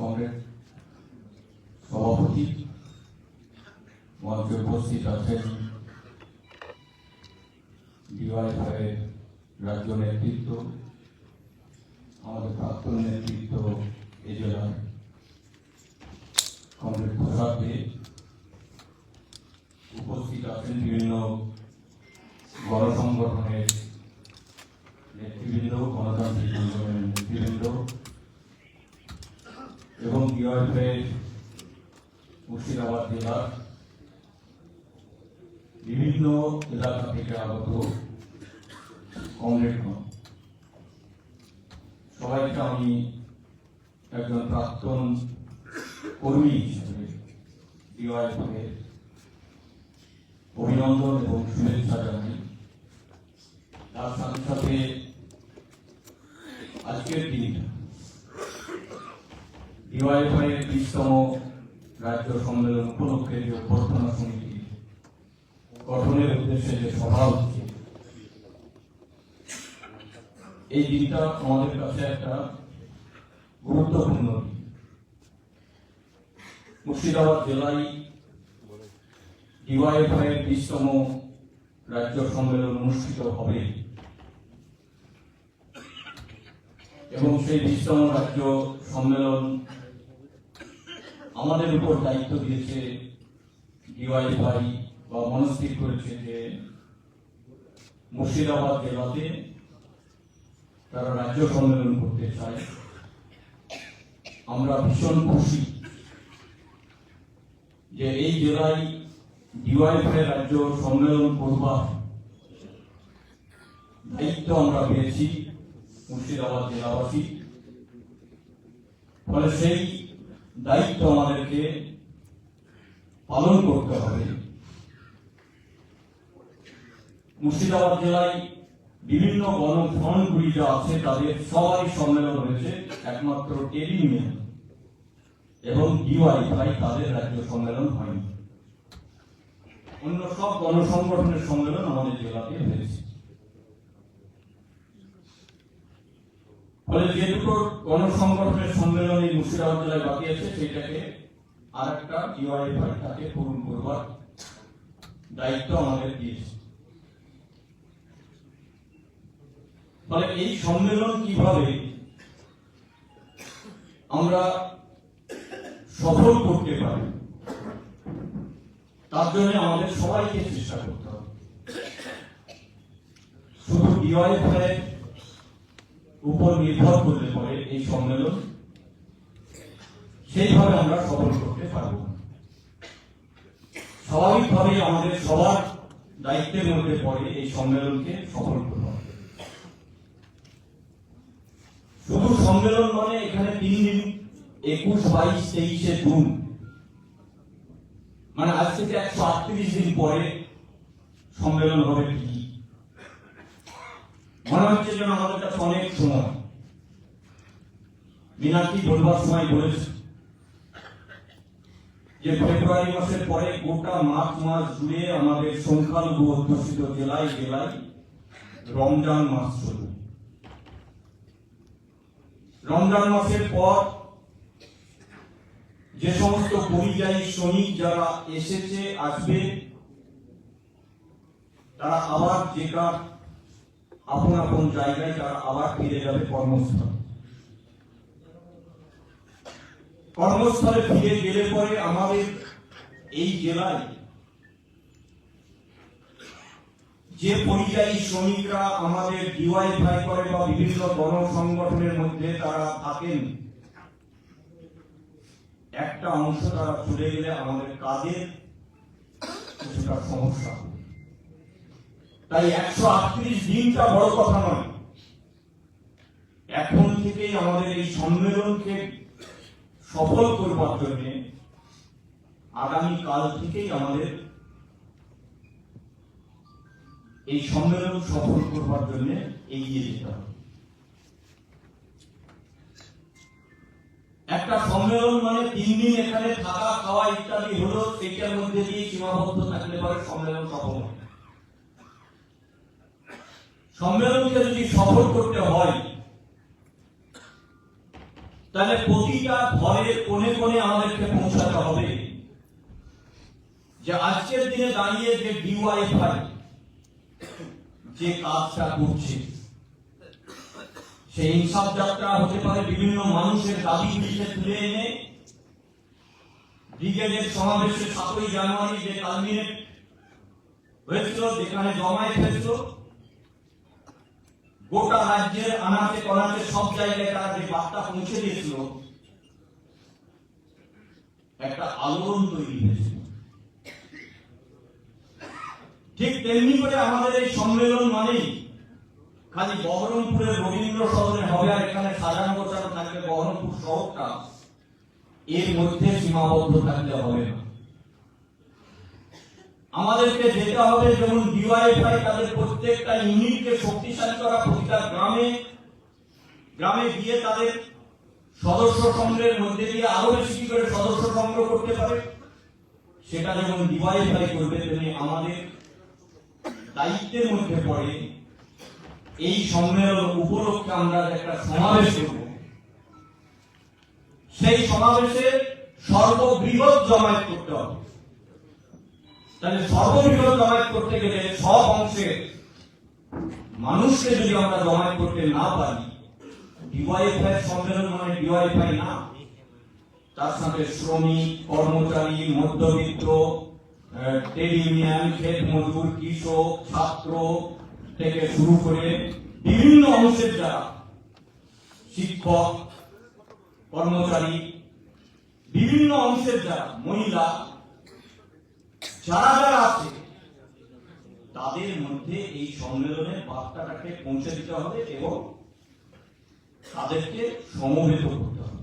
কংগ্রেস সভাপতি মঞ্চে উপস্থিত আছেন ডিওয়াইফাইয়ের রাজ্য নেতৃত্ব, আমাদের প্রাক্তন নেতৃত্ব এ জেলার কংগ্রেস প্রধানকে উপস্থিত আছেন বিভিন্ন গণসংগঠনের নেতৃবৃন্দ, গণতান্ত্রিক আন্দোলনের নেতৃবৃন্দ এবং ডিওয়াইফের মুর্শিদাবাদ জেলার বিভিন্ন এলাকা থেকে আগত কমরেডগণ সবাইকে আমি একজন প্রাক্তন কর্মী হিসেবে ডিওয়াইফের অভিনন্দন এবং শুভেচ্ছা জানাই। তার সাথে সাথে আজকের দিনটা ডিওয়াইফাইয়ের বিশতম রাজ্য সম্মেলন উপলক্ষে যে অভ্যর্থনা সমিতি গঠনের উদ্দেশ্যে যে সভা হচ্ছে, এই দিনটা আমাদের কাছে একটা গুরুত্বপূর্ণ মুর্শিদাবাদ জেলায় ডিওয়াইফাইয়ের বিশতম রাজ্য সম্মেলন অনুষ্ঠিত হবে। এবং সেই বিশতম রাজ্য সম্মেলন আমাদের উপর দায়িত্ব দিয়েছে ডিওয়াইফাই বা মনস্থির করেছে যে মুর্শিদাবাদ জেলাতে তারা রাজ্য সম্মেলন করতে চায়। আমরা ভীষণ খুশি যে এই জেলায় ডিওয়াইফাই রাজ্য সম্মেলন করবার দায়িত্ব আমরা পেয়েছি মুর্শিদাবাদ জেলাবাসী। ফলে সেই দায়িত্ব আমাদেরকে পালন করতে হবে। মুর্শিদাবাদ জেলায় বিভিন্ন গণফ্রন্টগুলি যা আছে, তাদের সবাই সম্মেলন হয়েছে, একমাত্র টেলিমিয়া এবং ডিওয়াইফাই তাদের রাজ্য সম্মেলন হয়নি। অন্য সব গণসংগঠনের সম্মেলন আমাদের জেলাতে হয়েছে। ফলে যে দুটো গণসংগঠনের সম্মেলন মুর্শিদাবাদ জেলায় বাকি আছে সেটাকে আর একটা ডিওয়াইফাই তাকে পূরণ করবার দায়িত্ব আমাদের দিয়েছে। ফলে এই সম্মেলন কীভাবে আমরা সফল করতে পারি, তার জন্য আমাদের সবাইকে চেষ্টা করতে হবে। শুধু ডিওয়াইফাই উপর নির্ভর করলে পরে এই সম্মেলন সেইভাবে আমরা সফল করতে পারব। স্বাভাবিকভাবেই আমাদের সবার দায়িত্বের মধ্যে পড়ে এই সম্মেলনকে সফল করা শুধু সম্মেলন মানে এখানে তিন দিন, একুশ, বাইশ, তেইশে জুন। মানে আজ থেকে একশো আটত্রিশ দিন পরে সম্মেলন হবে ঠিকই মনে হচ্ছে যেন আমাদের কাছে অনেক সময়। মীনাক্ষী বলবার সময় বলেছে যে ফেব্রুয়ারি মাসের পরে গোটা মার্চ মাস জুড়ে আমাদের সংখ্যালঘু অধ্যুষিত জেলায় জেলায় রমজান মাস চলবে রমজান মাসের পর যে সমস্ত পরিযায়ী শ্রমিক যারা এসেছে, আসবে, তারা আবার যে কার আপন আপন জায়গায় তারা আবার ফিরে যাবে কর্মস্থল। কর্মস্থলে ফিরে গেলে পরে আমাদের এই জেলায় যে পরিযায়ী শ্রমিকরা আমাদের ডিওয়াইফাই করে বা বিভিন্ন গণসংগঠনের মধ্যে তারা থাকেন, একটা অংশ তারা চলে গেলে আমাদের কাজের কিছুটা সমস্যা। তাই একশো আটত্রিশ দিনটা বড় কথা নয় এখন থেকেই আমাদের এই সম্মেলনকে সফল করবার জন্য আগামী কাল থেকেই আমাদের এই সম্মেলন সফল করবার জন্য এগিয়ে যেতে হবে। একটা সম্মেলন মানে তিন দিন এখানে থাকা, খাওয়া ইত্যাদি হলো, সেইটার মধ্যে দিয়ে সীমাবদ্ধ থাকলে পরে সম্মেলন সফল সম্মেলনকে যদি সফল করতে হয় তাহলে প্রতিটা ঘরের কোণে কোণে আমাদেরকে পৌঁছাতে হবে। যে আজকের দিনে দাঁড়িয়ে যে ডিওয়াইফাই যে কাজটা করছে, সেই ইনসাফ যাত্রা হতে পারে বিভিন্ন মানুষের দাবিগুলিকে তুলে এনে, ব্রিগেডের সমাবেশে সাতই জানুয়ারি যে কালমিনেট হয়েছিল, যেখানে জমায়েত হয়েছিল গোটা রাজ্যের আনাচে কনাচে সব জায়গায় তারা যে বার্তা পৌঁছে দিয়েছিল, একটা আলোড়ন তৈরি হয়েছিল। ঠিক তেমনি করে আমাদের এই সম্মেলন মানেই খালি বহরমপুরের রবীন্দ্র সদনে হবে আর এখানে সাজানো গোছানো থাকবে বহরমপুর শহরটা। এর মধ্যে সীমাবদ্ধ থাকলে হবে না। আমাদেরকে যেতে হবে, যেমন ডিওয়াইফাই তাদের প্রত্যেকটা ইউনিটকে শক্তিশালী করা প্রতিটা গ্রামে। গ্রামে গিয়ে তাদের সদস্য সংগ্রহের মধ্যে দিয়ে আরও বেশি করে সদস্য সংগ্রহ করতে পারে, সেটা যেমন ডিওয়াইফাই করবে, তেমনি আমাদের দায়িত্বের মধ্যে পড়ে। এই সম্মেলন উপলক্ষে আমরা একটা সমাবেশ করব, সেই সমাবেশে সর্ববৃহৎ জমায়েত করতে হবে। তাহলে সর্ববৃহৎ জমায়েত করতে গেলে সব অংশে মানুষকে যদি আমরা জমায়েত করতে না পারি ডিওয়াইফাই সম্মেলন মানে ডিওয়াইফাই না, তার সাথে শ্রমিক, কর্মচারী, মধ্যবিত্ত ট্রেড ইউনিয়ন ক্ষেত মজদুর কৃষক, ছাত্র থেকে শুরু করে বিভিন্ন অংশের যারা শিক্ষক, কর্মচারী, বিভিন্ন অংশের যারা মহিলা যারা আছে তাদের মধ্যে এই সম্মেলনের বার্তাটাকে পৌঁছে দিতে হবে এবং তাদেরকে সমবেত করতে হবে।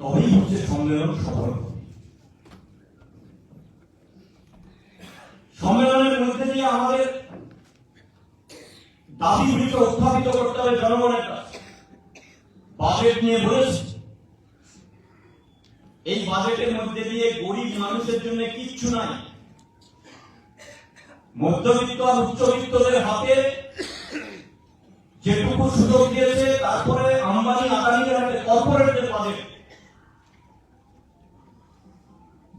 তবেই হচ্ছে সম্মেলন সফল সম্মেলনের মধ্যে দিয়ে আমাদের দাবিগুলিকে উত্থাপিত করতে হবে জনগণের কাছে। বাজেট নিয়ে বলেছি। এই বাজেটের মধ্যে দিয়ে গরিব মানুষের জন্য কিচ্ছু নাই। মধ্যবিত্ত আর উচ্চবিত্তদের হাতে যেটুকু সুযোগ দিয়েছে, তারপরে আম্বানি আদানির হাতে কর্পোরেটদের বাজেট।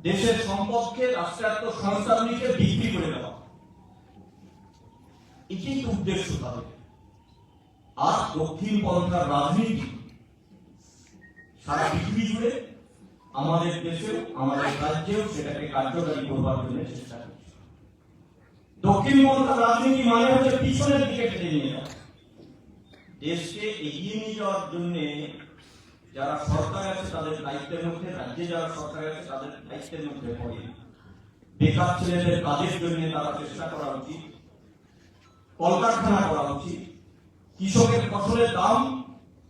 দেশের সম্পদকে, রাষ্ট্রায়ত্ত সংস্থাগুলিকে বিক্রি করে দেওয়া। এটাই তো উদ্দেশ্য তাদের। আর দক্ষিণ পন্থার রাজনীতি সারা পৃথিবী জুড়ে আমাদের দেশেও আমাদের রাজ্যেও সেটাকে কার্যকারী করবার জন্য চেষ্টা করছে। দক্ষিণ পন্থার রাজনীতি মানে হচ্ছে পিছনের দিকে ঠেলে নিয়ে যাওয়া। দেশকে এগিয়ে নিয়ে যাওয়ার জন্য যারা সরকার আছে, তাদের দায়িত্বের মধ্যে, রাজ্যে যারা সরকার আছে, তাদের দায়িত্বের মধ্যে পড়ে। বেকার ছেলেদের কাজের জন্য তারা চেষ্টা করা উচিত। কলকারখানা করা উচিত। কৃষকের ফসলের দাম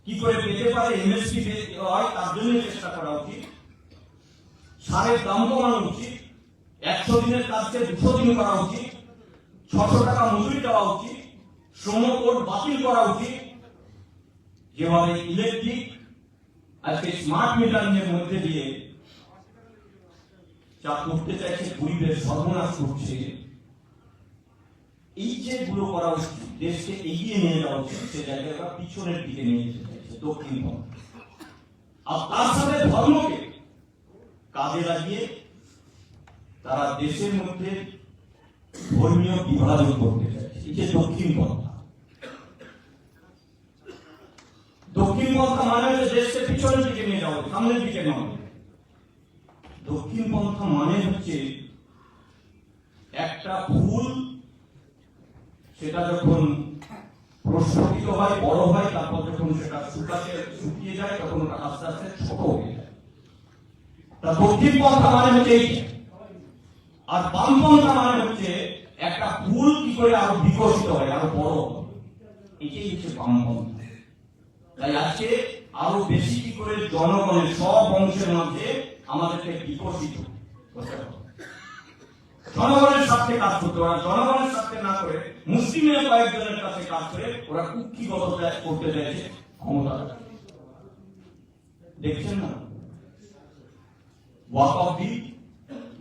কি করে পেতে পারে এমএসপি হয়, তার জন্য চেষ্টা করা উচিত। সারের দাম কমানো উচিত, একশো দিনের কাজকে দুশো দিন করা উচিত, ছশো টাকা মজুরি দেওয়া উচিত, শ্রম কোড বাতিল করা উচিত। যেভাবে ইলেকট্রিক আজকে স্মার্ট মিটারিং এর মধ্যে দিয়ে যা করতে চাইছে গরিবের সর্বনাশ করছে, এই যে গুলো করা উচিত, দেশকে এগিয়ে নিয়ে যাওয়া উচিত, সে জায়গায় পিছনের দিকে নিয়ে যেতে চাইছে, দক্ষিণ আর তার সাথে ধর্মকে কাজে লাগিয়ে তারা দেশের মধ্যে ধর্মীয় বিভাজন করতে চাইছে এই যে দক্ষিণ পন্থা। দক্ষিণ পন্থা মানে হচ্ছে দেশকে পিছনের দিকে নিয়ে যাওয়া, সামনের দিকে নেওয়া। দক্ষিণ পন্থা মানে হচ্ছে একটা ফুল সেটা যখন প্রস্ফুটিত হয়, বড় হয়, তারপর যখন সেটা শুকাতে শুকিয়ে যায়, তখন আস্তে আস্তে ছোট হয়ে যায়। তা দক্ষিণ পন্থা মানে হচ্ছে এইটা আর বাম পন্থা মানে হচ্ছে একটা ফুল কি করে আরও বিকশিত হয়, আরও বড় এটাই হচ্ছে বাম পন্থা তাই আজকে আরও বেশি কি করে জনগণের সব অংশের মধ্যে আমাদেরকে বিকশিত জনগণের স্বার্থে কাজ করতে ওরা জনগণের স্বার্থে না করে মুসলিমের কয়েকজনের কাছে কাজ করে ওরা কুক্ষিগত করতে চাইছে ক্ষমতা। দেখছেন না? ওয়াকফি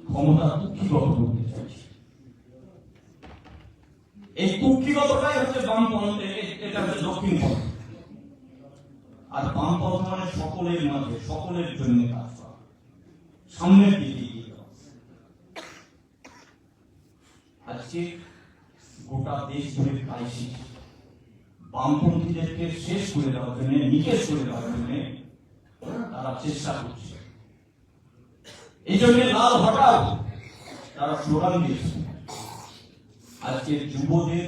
ক্ষমতা করতে চাইছে। এই হচ্ছে এটা হচ্ছে দক্ষিণ আর বামপন্থ মানে সকলের মাঝে, সকলের জন্য কাজ করা। সামনের দিকে আজকে গোটা দেশ জুড়ে ক্রাইসিস বামপন্থীদেরকে শেষ করে দেওয়ার জন্য, নিকেশ করে দেওয়ার জন্য তারা চেষ্টা করছে। এই জন্য লাল হটাও তারা স্লোগান দিয়েছে। আজকে যুবদের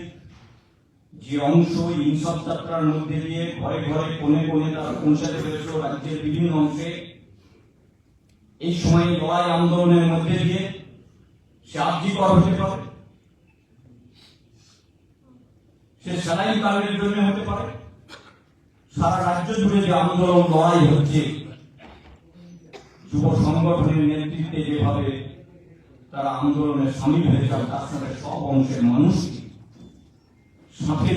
যে অংশ ইনসাফ যাত্রার মধ্যে দিয়ে ঘরে ঘরে কোণে কোণে তারা পৌঁছাতে পেরেছিল রাজ্যের বিভিন্ন অংশে, এই সময় লড়াই আন্দোলনের মধ্যে দিয়ে সে আর্থিকর হতে পারে, সে স্যালাইন কারণের জন্য হতে পারে, সারা রাজ্য জুড়ে যে আন্দোলন লড়াই হচ্ছে যুব সংগঠনের নেতৃত্বে যেভাবে তারা আন্দোলনে সামিল হয়েছে তার সাথে সব অংশের মানুষকে সাথে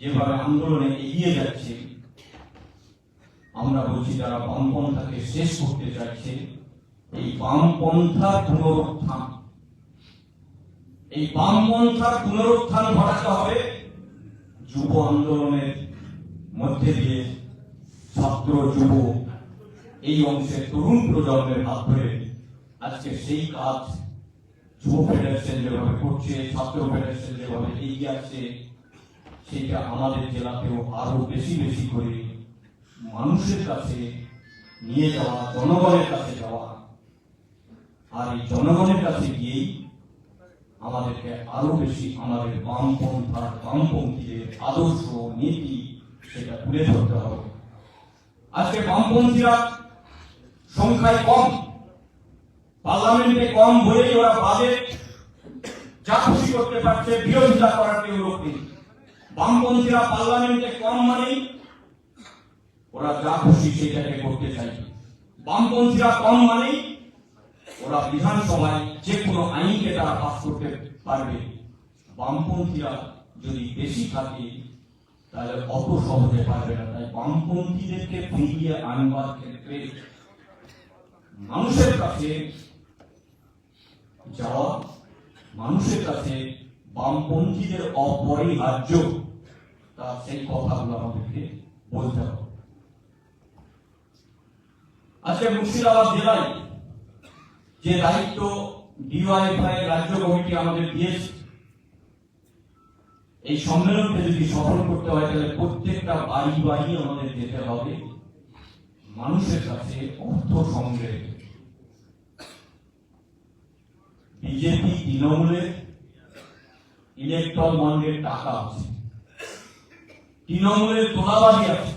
যেভাবে আন্দোলনে এগিয়ে যাচ্ছে, আমরা বলছি যারা বামপন্থাকে শেষ করতে চাইছে, এই বামপন্থা পুনরুত্থান। এই বামপন্থার পুনরুত্থান ঘটাতে হবে যুব আন্দোলনের মধ্যে দিয়ে ছাত্র যুব এই অংশের তরুণ প্রজন্মের হাত ধরে আজকে সেই কাজ যুব ফেডারেশন যেভাবে করছে, ছাত্র ফেডারেশন যেভাবে এগিয়ে আসছে, সেটা আমাদের জেলাতেও আরও বেশি বেশি করে মানুষের কাছে নিয়ে যাওয়া, জনগণের কাছে যাওয়া। আর এই জনগণের কাছে গিয়েই আমাদেরকে আরও বেশি আমাদের বামপন্থা বামপন্থীদের আদর্শ নীতি সেটা তুলে ধরতে হবে। আজকে বামপন্থীরা সংখ্যায় কম, পার্লামেন্টে কম বলেই ওরা বাজেট যা খুশি করতে পারছে, বিরোধিতা করার কেউ লোক নেই। বামপন্থীরা পার্লামেন্টে কম মানেই ওরা যা খুশি সেটাকে করতে চাইবে বামপন্থীরা কম মানেই ওরা বিধানসভায় যে কোনো আইনকে তারা পাস করতে পারবে। বামপন্থীরা যদি বেশি থাকে, তাহলে অত সহজে পারবে না। তাই বামপন্থীদেরকে ফিরিয়ে আনবার ক্ষেত্রে মানুষের কাছে যাওয়া, মানুষের কাছে বামপন্থীদের অপরিহার্য, তা সেই কথাগুলো আমাদেরকে বলতে হবে। আজকে মুর্শিদাবাদ জেলায় যে দায়িত্ব ডিওয়াইফআই রাজ্য কমিটি আমাদের দিয়েছে, এই সম্মেলনকে যদি সফল করতে হয়, তাহলে প্রত্যেকটা বাড়ি বাড়ি আমাদের যেতে হবে। মানুষের কাছে অর্থ সংগ্রহ বিজেপি তৃণমূলের ইলেকট্রল বন্ডের টাকা আছে। তৃণমূলের তোলাবাজি আছে।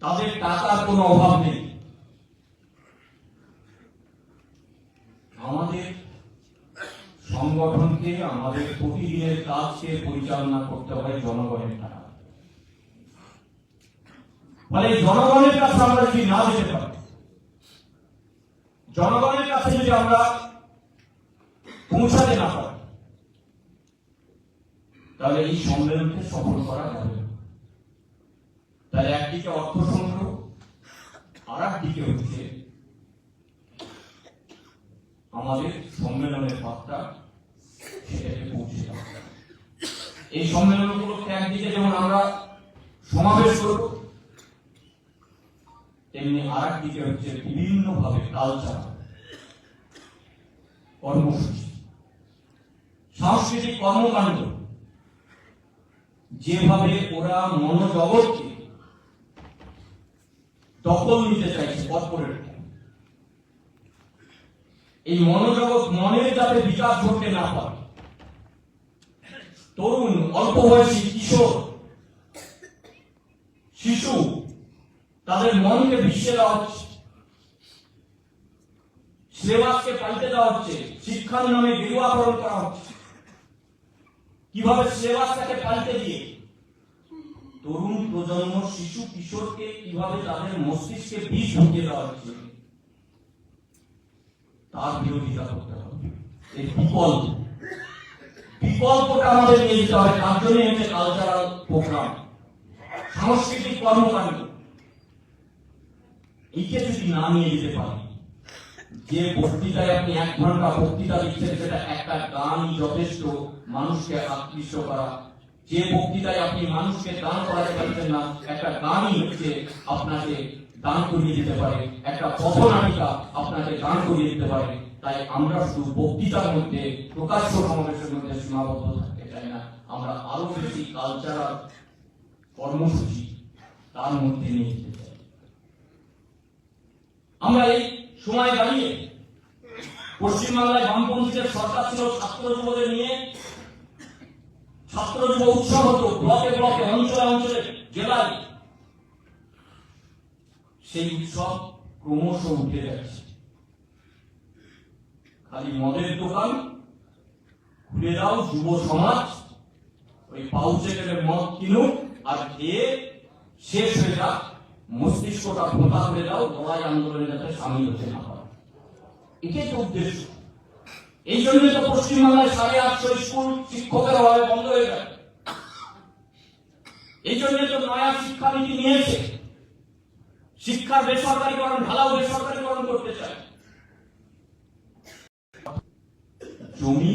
তাদের টাকার কোনো অভাব নেই। আমাদের সংগঠনকে, আমাদের প্রতিদিনের কাজকে পরিচালনা করতে হয় জনগণের টাকা ফলে জনগণের কাছে আমরা যদি না যেতে পারি, জনগণের কাছে যদি আমরা পৌঁছাতে না পারি, তাহলে এই সম্মেলনকে সফল করা যাবে। তাহলে একদিকে অর্থ সংগ্রহ আর একদিকে হচ্ছে আমাদের সম্মেলনের বার্তা সেটাকে পৌঁছে এই সম্মেলন উপলক্ষে একদিকে যেমন আমরা সমাবেশ করব তেমনি আর একদিকে হচ্ছে বিভিন্ন ভাবে কালচার কর্মসূচি। সাংস্কৃতিক কর্মকাণ্ড, যেভাবে ওরা মনোজগৎকে দখল নিতে চাইছে কর্পোরেট। এই মনোজগৎ মনের যাতে বিকাশ ঘটতে না পারে, তরুণ, অল্প বয়সী কিশোর, শিশু তাদের মনকে ভিসিয়ে দেওয়া হচ্ছে। সিলেবাসকে পাল্টে দেওয়া হচ্ছে। শিক্ষার নামে গেরুয়াকরণ করা হচ্ছে। কীভাবে সিলেবাসটাকে পাল্টে দিয়ে? তরুণ প্রজন্ম শিশু কিশোরকে কীভাবে তাদের মস্তিষ্কে বিষ ঢুকিয়ে দেওয়া হচ্ছে? তার বিরোধিতা করতে হবে। এই বিকল্প। বিকল্পটা আমাদের নিয়ে যেতে হবে। তার জন্য হচ্ছে কালচারাল প্রোগ্রাম সাংস্কৃতিক কর্মকাণ্ড। যদি না নিয়ে যেতে পারি, যে বক্তৃতায় আপনি এক ঘণ্টা বক্তৃতা দিচ্ছেন, সেটা একটা গানই যথেষ্ট মানুষকে আকৃষ্ট করা। যে বক্তৃতায় আপনি মানুষকে দান করাতে পারছেন না, একটা গানই হচ্ছে আপনাকে দান করিয়ে দিতে পারে। একটা পথনাটিকা আপনাকে দান করিয়ে দিতে পারে। তাই আমরা শুধু বক্তৃতার মধ্যে, প্রকাশ্য সমাবেশের মধ্যে সীমাবদ্ধ থাকতে চাই না। আমরা আরও বেশি কালচারাল কর্মসূচি তার মধ্যে নিয়ে আমরা এই সময় দাঁড়িয়ে পশ্চিমবাংলায় বামপন্থীদের সরকার ছিল ছাত্র যুবদের নিয়ে। ছাত্র যুব উৎসব হতো ব্লকে ব্লকে, অঞ্চলে অঞ্চলে, জেলায়। সেই উৎসব ক্রমশ উঠে যাচ্ছে। খালি মদের দোকান, খুলে দাও যুব সমাজ। ওই পাউচে গেলে মদ কিনুক আর খেয়ে শেষ হয়ে যাক। মস্তিষ্কটা ভোঁতা করে দাও লড়াই আন্দোলনে যাতে সামিল হতে না পারে। এটাই তো উদ্দেশ্য। এই জন্যই তো পশ্চিমবাংলায় সাড়ে আটশো স্কুল শিক্ষকের অভাবে বন্ধ হয়ে গেল এই জন্য তো নয়া শিক্ষানীতি নিয়েছে। শিক্ষার বেসরকারীকরণ, ঢালাও বেসরকারীকরণ করতে চায়। জমি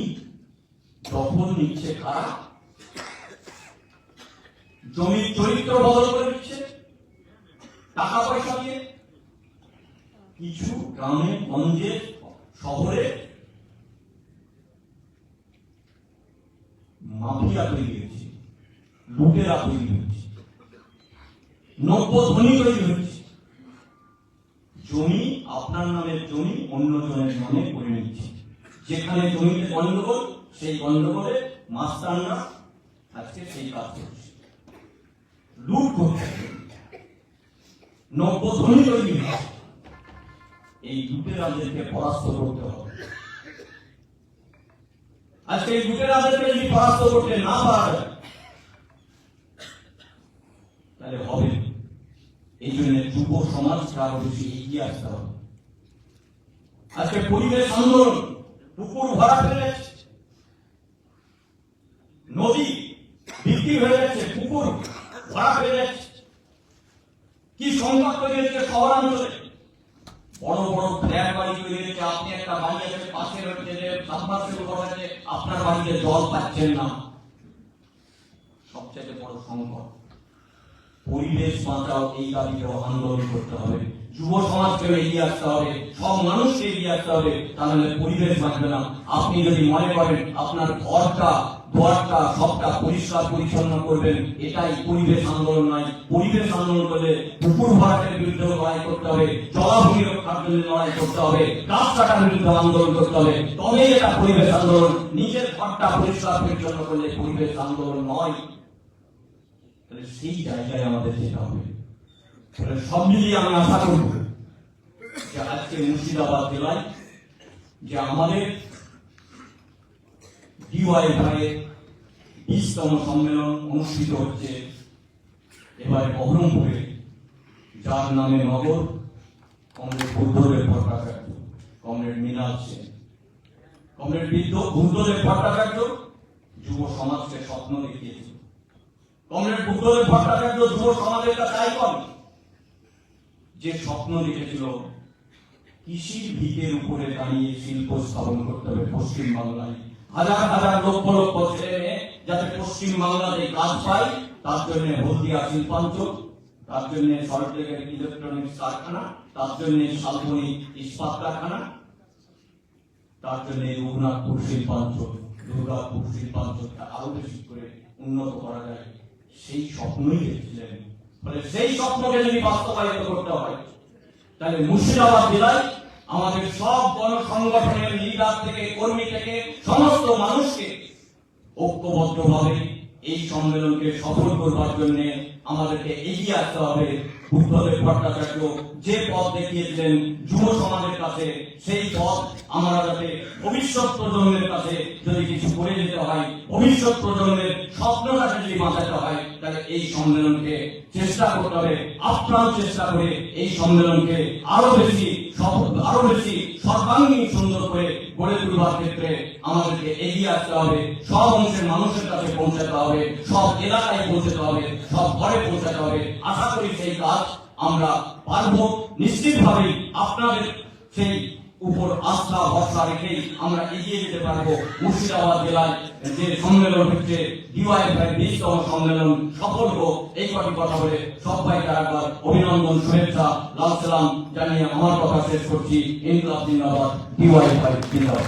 দখল নিচ্ছে কারা? জমির চরিত্র বদল করে দিচ্ছে। টাকা পয়সা দিয়ে কিছু গ্রামে, গঞ্জে, শহরে মাফিয়া তৈরি হয়েছে, লুটেরা তৈরি হয়েছে নব্য ধনী তৈরি হয়েছে। জমি আপনার নামের জমি, অন্য জনের নামে করে নিচ্ছে। যেখানে জমিতে গন্ডগোল, সেই গন্ডগোলে মাস্টাররা আজকে সেই কাজ করছে। লুট করছে। নব্য তৈরি এই লুটেরাদেরকে পরাস্ত করতে হবে। আজকে এই লুটেরাদেরকে যদি পরাস্ত করতে না পারা, তাহলে হবে এই জন্য যুব সমাজকে আরও বেশি এগিয়ে আসতে হবে। আজকে পরিবেশ আন্দোলন, পুকুর ভরা ফেলে নদী বৃদ্ধি হয়ে যাচ্ছে পুকুর ভরা ফেলে যাচ্ছে সংকট তৈরি হচ্ছে শহরাঞ্চলে বড় বড় ফ্ল্যাট বাড়ি তৈরি হয়েছে আপনি একটা বাড়ি আছে পাশে রয়েছে আপনার বাড়িতে জল পাচ্ছেন না। সবচেয়ে বড় সংকট। পরিবেশ বাঁচাও, এই দাবিতেও আন্দোলন করতে হবে। যুব সমাজকে এগিয়ে আসতে হবে। সব মানুষকে এগিয়ে আসতে হবে। তাহলে পরিবেশ বাঁচবে না। আপনি যদি মনে করেন আপনার ঘরটা দোয়ারটা সবটা পরিষ্কার, পরিচ্ছন্ন করবেন। এটাই পরিবেশ আন্দোলন নয়। পরিবেশ আন্দোলন করলে পুকুর ভরাটের বিরুদ্ধে লড়াই করতে হবে, জলাভূমি রক্ষার জন্য লড়াই করতে হবে, গাছ কাটার বিরুদ্ধে আন্দোলন করতে হবে। তবেই এটা পরিবেশ আন্দোলন, নিজের ঘরটা পরিষ্কার, পরিচ্ছন্ন করলে পরিবেশ আন্দোলন নয়। তাহলে সেই জায়গায় আমাদের যেতে হবে। সব মিলিয়ে আমি আশা করব যে আজকে মুর্শিদাবাদ জেলায় যে আমাদের ডিওয়াই ভাইয়ের বিশতম সম্মেলন অনুষ্ঠিত হচ্ছে। এবারে বহরমপুরে, যার নামে নগর, comrade Buddhadeb Bhattacharya, comrade Mrinal Sen. Comrade Buddhadeb Bhattacharya যুব সমাজকে স্বপ্ন দেখিয়েছিল কমরেড বুদ্ধদেব ভট্টাচার্য যুব সমাজের কাছে আইকন। যে স্বপ্ন দেখেছিল, কৃষির ভিতের উপরে দাঁড়িয়ে শিল্প স্থাপন করতে হবে পশ্চিম বাংলায় হাজার হাজার লক্ষ লক্ষ ছেলে মেয়ে যাতে পশ্চিম বাংলাতে কাজ পায়, তার জন্য হলদিয়া শিল্পাঞ্চল, তার জন্য সল্টলেকের ইলেকট্রনিক্স কারখানা, তার জন্য শালবনী ইস্পাত কারখানা, তার জন্য রঘুনাথপুর শিল্পাঞ্চল, দুর্গাপুর শিল্পাঞ্চলটা আরও বেশি করে উন্নত করা যায়। সেই স্বপ্নই দেখছিলেন। ফলে সেই স্বপ্নকে যদি বাস্তবায়িত করতে হয়, তাহলে মুর্শিদাবাদ জেলায় আমাদের সব গণসংগঠনের লিডার থেকে, কর্মী থেকে, সমস্ত মানুষকে ঐক্যবদ্ধভাবে এই সম্মেলনকে সফল করবার জন্য আমাদেরকে এগিয়ে আসতে হবে। বুদ্ধদেব ভট্টাচার্য যে পথ দেখিয়েছিলেন যুব সমাজের কাছে, সেই পথ আমরা যাতে ভবিষ্যৎ প্রজন্মের কাছে যদি কিছু করে যেতে হয়, ভবিষ্যৎ প্রজন্মের স্বপ্নটাকে যদি বাঁচাতে হয়, তাহলে এই সম্মেলনকে চেষ্টা করতে হবে। আপ্রাণ চেষ্টা করে এই সম্মেলনকে আরও বেশি আরও বেশি সর্বাঙ্গীন সুন্দর করে গড়ে তুলবার ক্ষেত্রে আমাদেরকে এগিয়ে আসতে হবে। সব অংশের মানুষের কাছে পৌঁছাতে হবে। সব এলাকায় পৌঁছাতে হবে। সব ঘরে পৌঁছাতে হবে। আশা করি সেই কাজ আমরা পারব। নিশ্চিতভাবেই আপনাদের সেই উপর আস্থা, ভরসা রেখেই আমরা এগিয়ে যেতে পারব মুর্শিদাবাদ জেলায় যে সম্মেলন হচ্ছে। সম্মেলন সফল হোক, এই কটি কথা বলে সবাইকে একবার অভিনন্দন, শুভেচ্ছা, লাল সালাম জানিয়ে আমার কথা শেষ করছি। জিন্দাবাদ জিন্দাবাদ।